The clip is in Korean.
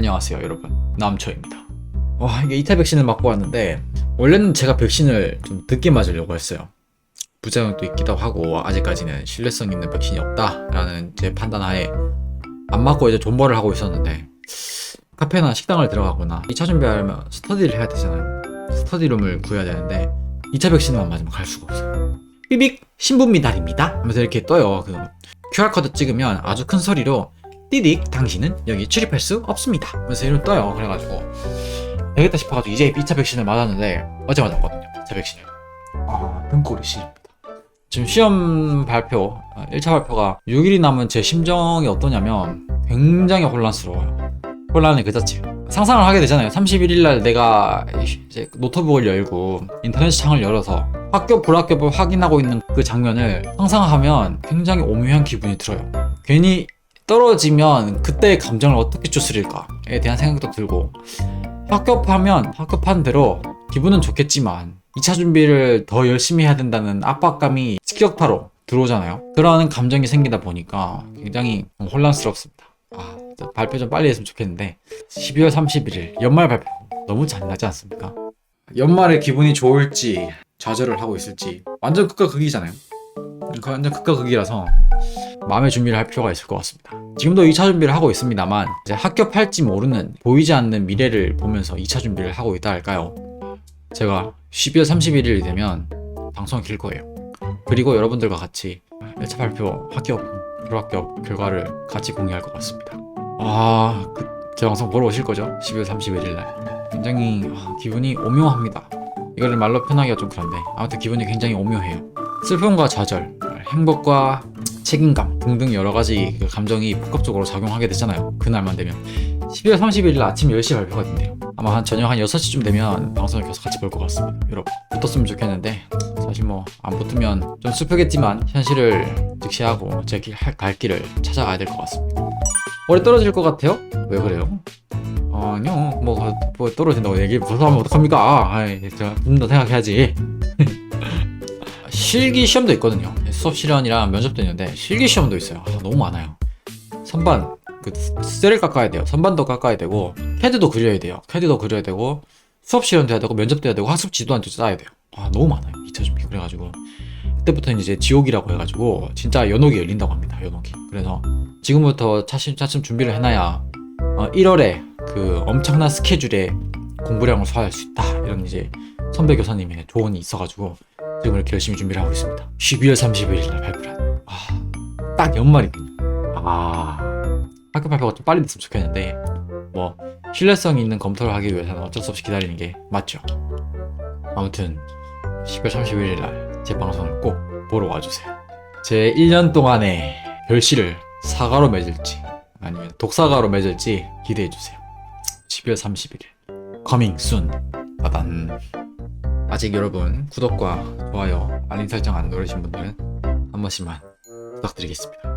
안녕하세요 여러분. 남초입니다. 와 이게 2차 백신을 맞고 왔는데 원래는 제가 백신을 좀 늦게 맞으려고 했어요. 부작용도 있기도 하고 아직까지는 신뢰성 있는 백신이 없다라는 제 판단하에 안 맞고 이제 존버를 하고 있었는데 카페나 식당을 들어가거나 2차 준비하려면 스터디를 해야 되잖아요. 스터디룸을 구해야 되는데 2차 백신만 맞으면 갈 수가 없어요. 삐빅! 신부 미달입니다. 하면서 이렇게 떠요. 그 QR코드 찍으면 아주 큰 소리로 띠딕 당신은 여기 출입할 수 없습니다. 하면서 이름 떠요. 그래가지고 되겠다 싶어가지고 이제 2차 백신을 맞았는데 어제 맞았거든요. 2차 백신을. 아 등골이 시립니다. 지금 시험 발표 1차 발표가 6일이 남은 제 심정이 어떠냐면 굉장히 혼란스러워요. 혼란의 그 자체. 상상을 하게 되잖아요. 31일 날 내가 이제 노트북을 열고 인터넷 창을 열어서 학교 불합격을 확인하고 있는 그 장면을 상상하면 굉장히 오묘한 기분이 들어요. 괜히 떨어지면 그때의 감정을 어떻게 추스릴까에 대한 생각도 들고 합격하면 합격한 대로 기분은 좋겠지만 2차 준비를 더 열심히 해야 된다는 압박감이 직격타로 들어오잖아요. 그러한 감정이 생기다 보니까 굉장히 혼란스럽습니다. 아, 발표 좀 빨리 했으면 좋겠는데 12월 31일 연말 발표 너무 잔인하지 않습니까? 연말에 기분이 좋을지 좌절을 하고 있을지 완전 극과 극이잖아요. 그 완전 극과 극이라서 마음의 준비를 할 필요가 있을 것 같습니다. 지금도 2차 준비를 하고 있습니다만 이제 합격할지 모르는 보이지 않는 미래를 보면서 2차 준비를 하고 있다 할까요? 제가 12월 31일이 되면 방송을 킬 거예요. 그리고 여러분들과 같이 1차 발표 합격, 불합격 결과를 같이 공유할 것 같습니다. 아, 그, 제 방송 보러 오실 거죠? 12월 31일 날. 굉장히 아, 기분이 오묘합니다. 이거를 말로 표현하기가 좀 그런데 아무튼 기분이 굉장히 오묘해요. 슬픔과 좌절, 행복과 책임감 등등 여러 가지 그 감정이 복합적으로 작용하게 되잖아요. 그날만 되면 12월 31일 아침 10시 발표거든요. 아마 한 저녁 한 6시쯤 되면 방송을 계속 같이 볼 것 같습니다. 여러분 붙었으면 좋겠는데 사실 뭐 안 붙으면 좀 슬프겠지만 현실을 직시하고 제 갈 길을 찾아가야 될 것 같습니다. 머리 떨어질 것 같아요? 왜 그래요? 아니요 뭐, 뭐 떨어진다고 얘기 벗어하면 어떡합니까? 아이 제가 좀더 생각해야지. 실기 시험도 있거든요. 수업 실현이랑 면접도 있는데 실기 시험도 있어요. 아, 너무 많아요. 선반 그 셀을 깎아야 돼요. 선반도 깎아야 되고 캐드도 그려야 돼요. 캐드도 그려야 되고 수업 실현도 해야 되고 면접도 해야 되고 학습 지도안도 짜야 돼요. 아 너무 많아요. 2차 준비 그래가지고 그때부터는 이제 지옥이라고 해가지고 진짜 연옥이 열린다고 합니다. 연옥이. 그래서 지금부터 차츰 차츰 준비를 해놔야 어, 1월에 그 엄청난 스케줄에 공부량을 소화할 수 있다. 이런 이제 선배 교사님의 조언이 있어가지고 지금 이렇게 열심히 준비를 하고 있습니다. 12월 31일 날 발표란. 아, 딱 연말이군요. 아, 학교 발표가 좀 빨리 됐으면 좋겠는데, 뭐, 신뢰성 있는 검토를 하기 위해서는 어쩔 수 없이 기다리는 게 맞죠. 아무튼, 12월 31일 날 제 방송을 꼭 보러 와주세요. 제 1년 동안의 결실을 사과로 맺을지, 아니면 독사과로 맺을지 기대해주세요. 12월 31일. coming soon. 따단. 아직 여러분 구독과 좋아요, 알림 설정 안 누르신 분들은 한 번씩만 부탁드리겠습니다.